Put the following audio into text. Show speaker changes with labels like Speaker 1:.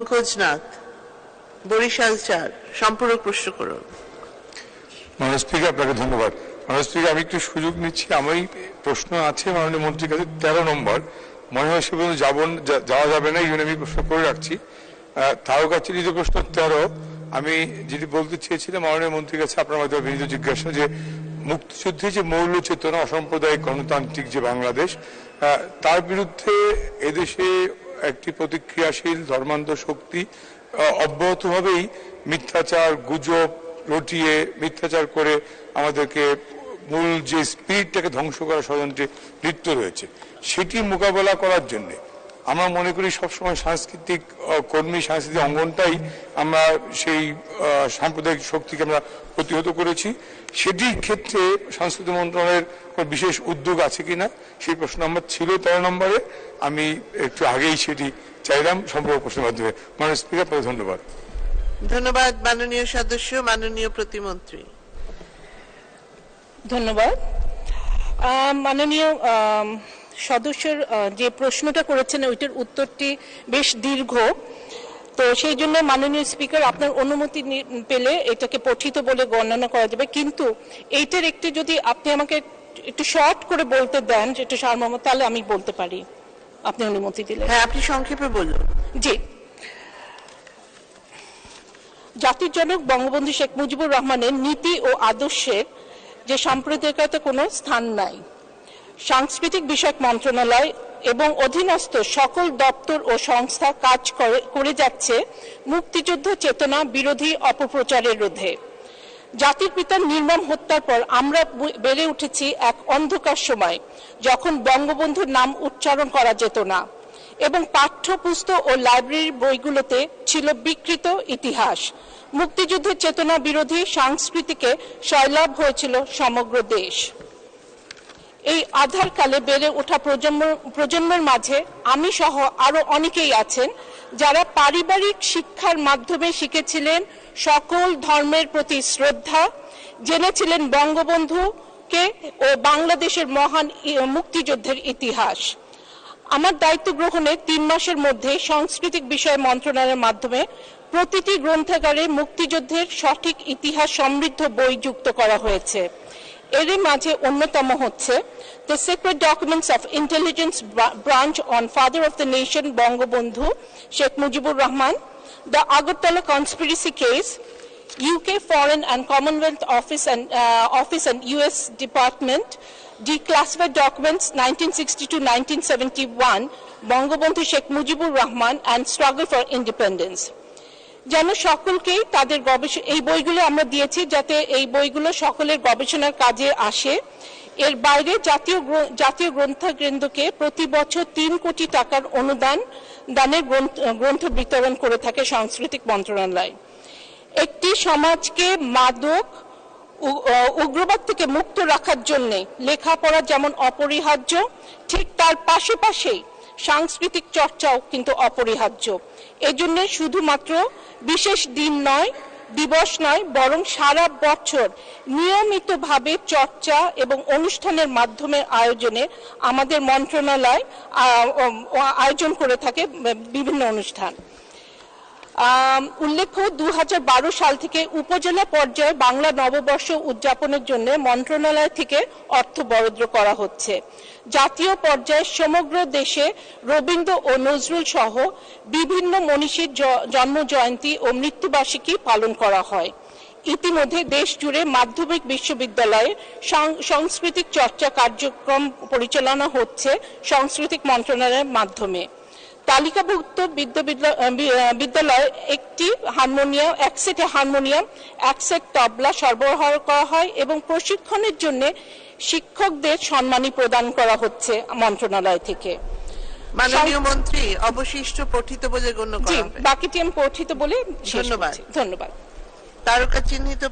Speaker 1: পঙ্কজনাথ বরিশাল চার সম্পূরক প্রশ্ন করুন
Speaker 2: মাননীয় স্পিকার, আপনাকে ধন্যবাদ। মাননীয় স্পিকার, আমি একটু সুযোগ নিচ্ছি। আমার প্রশ্ন আছে, মাননীয় মন্ত্রীর কাছে তেরো নম্বর। মনে হয় সে পর্যন্ত যাওয়া যাবে না, এই জন্য আমি প্রশ্ন করে রাখছি। তারকাচির যে প্রশ্ন তেরো। আমি যেটি বলতে চেয়েছিলাম, মাননীয় মন্ত্রীর কাছে আপনার মাধ্যমে বিনীত জিজ্ঞাসা যে, মুক্তিযুদ্ধে যে মৌল চেতনা, অসাম্প্রদায়িক গণতান্ত্রিক যে বাংলাদেশ তার বিরুদ্ধে এদেশে একটি প্রতিক্রিয়াশীল ধর্মান্ধ শক্তি অব্যাহতভাবেই মিথ্যাচার, গুজব রটিয়ে মিথ্যাচার করে আমাদেরকে মূল যে স্পিরিটটাকে ধ্বংস করার ষড়যন্ত্রে লিপ্ত রয়েছে, সেটি মোকাবেলা করার জন্য আমরা মনে করি সবসময় সাংস্কৃতিক আহ, কর্মী সাংস্কৃতিক অঙ্গনটাই আমরা সেই সাম্প্রদায়িক শক্তিকে আমরা প্রতিহত করেছি। সেটির ক্ষেত্রে সাংস্কৃতিক মন্ত্রণালয়ের কোনো বিশেষ উদ্যোগ আছে কিনা সেই প্রশ্ন আমার ছিল তেরো নম্বরে। আমি একটু আগেই সেটি চাইলাম সম্পর্ক প্রশ্নের মাধ্যমে। মাননীয় স্পিকার আপনাকে ধন্যবাদ।
Speaker 1: ধন্যবাদ মাননীয় সদস্য মাননীয় প্রতিমন্ত্রী।
Speaker 3: ধন্যবাদ। আহ, মাননীয় সদস্যর যে প্রশ্নটা করেছেন ওইটার উত্তরটি বেশ দীর্ঘ। তো সেই জন্য মাননীয় স্পিকার আপনার অনুমতি পেলে এটাকে পঠিত বলে গণনা করা যাবে। কিন্তু এইটার একটু যদি আপনি আমাকে একটু শর্ট করে বলতে দেন যে একটু সারমর্ম তাহলে আমি বলতে পারি। আপনি অনুমতি দিলে
Speaker 1: হ্যাঁ আপনি সংক্ষেপে বলুন।
Speaker 3: জি। জাতির জনক বঙ্গবন্ধু শেখ মুজিবুর রহমানের নীতি ও আদর্শের যে সাম্প্রদায়িকতা কোনো স্থান নাই। সাংস্কৃতিক বিষয়ক মন্ত্রণালয় এবং অধীনস্থ সকল দপ্তর ও সংস্থা কাজ করে যাচ্ছে মুক্তিযুদ্ধ চেতনা বিরোধী অপপ্রচারের রোধে। জাতির পিতার নির্মম হত্যার পর আমরা বেড়ে উঠেছি এক অন্ধকার সময়, যখন বঙ্গবন্ধুর নাম উচ্চারণ করা যেত না এবং পাঠ্যপুস্তক ও লাইব্রেরির বইগুলোতে ছিল বিকৃত ইতিহাস। মুক্তিযুদ্ধের চেতনা বিরোধী সংস্কৃতিকে সয়লাভ হয়েছিল সমগ্র দেশ। এই আধার কালে বেড়ে ওঠা প্রজন্ম, প্রজন্মের মাঝে আমি সহ আরও অনেকেই আছেন যারা পারিবারিক শিক্ষার মাধ্যমে শিখেছিলেন সকল ধর্মের প্রতি শ্রদ্ধা, জেনেছিলেন বঙ্গবন্ধুকে ও বাংলাদেশের মহান মুক্তিযুদ্ধের ইতিহাস। আমার দায়িত্ব গ্রহণের তিন মাসের মধ্যে সাংস্কৃতিক বিষয় মন্ত্রণালয়ের মাধ্যমে প্রতিটি গ্রন্থাগারে মুক্তিযুদ্ধের সঠিক ইতিহাস সমৃদ্ধ বই যুক্ত করা হয়েছে। এরই মাঝে অন্যতম হচ্ছে the secret documents of intelligence branch on father of the nation Bangabandhu Sheikh Mujibur Rahman the Agartala conspiracy case UK Foreign and Commonwealth Office and uh, Office and US Department declassified documents 1960 1971 Bangabandhu Sheikh Mujibur Rahman and struggle for independence যেন সকলকেই তাদের গবেষণা এই বইগুলো আমরা দিয়েছি যাতে এই বইগুলো সকলের গবেষণার কাজে আসে। এর বাইরে জাতীয় জাতীয় গ্রন্থাকেন্দ্রকে প্রতি বছর তিন কোটি টাকার অনুদান, দানের গ্রন্থ বিতরণ করে থাকে সাংস্কৃতিক মন্ত্রণালয়। একটি সমাজকে মাদক উগ্রবাদ থেকে মুক্ত রাখার জন্য লেখাপড়া যেমন অপরিহার্য, ঠিক তার পাশাপাশি সাংস্কৃতিক চর্চাও কিন্তু অপরিহার্য। এজন্য শুধুমাত্র বিশেষ দিন নয়, দিবস নয়, বরং সারা বছর নিয়মিতভাবে চর্চা এবং অনুষ্ঠানের মাধ্যমে আয়োজনে আমাদের মন্ত্রণালয় আয়োজন করে থাকে বিভিন্ন অনুষ্ঠান। উল্লেখ্য দু হাজার বারো সাল থেকে উপজেলা পর্যায়ে বাংলা নববর্ষ উদযাপনের জন্য মন্ত্রণালয় থেকে অর্থ বরাদ্দ করা হচ্ছে। জাতীয় পর্যায়ে সমগ্র দেশে রবীন্দ্র ও নজরুল সহ বিভিন্ন মনীষীর জন্ম জয়ন্তী ও মৃত্যুবার্ষিকী পালন করা হয়। ইতিমধ্যে দেশ জুড়ে মাধ্যমিক বিশ্ববিদ্যালয়ে সাংস্কৃতিক চর্চা কার্যক্রম পরিচালনা হচ্ছে সাংস্কৃতিক মন্ত্রণালয়ের মাধ্যমে। তালিকাভুক্ত বিদ্যা- বি- একটি হারমোনিয়াম এক সেটে হারমোনিয়াম এক সেট তবলা সরবরাহ করা হয় এবং প্রশিক্ষণের জন্য শিক্ষকদের সম্মানী প্রদান করা হচ্ছে মন্ত্রণালয় থেকে।
Speaker 1: মাননীয় মন্ত্রী অবশিষ্ট পঠিত বলে গণ্য করা
Speaker 3: বাকিটি আমি পঠিত বলে
Speaker 1: ধন্যবাদ।
Speaker 3: ধন্যবাদ।
Speaker 1: তারকা চিহ্নিত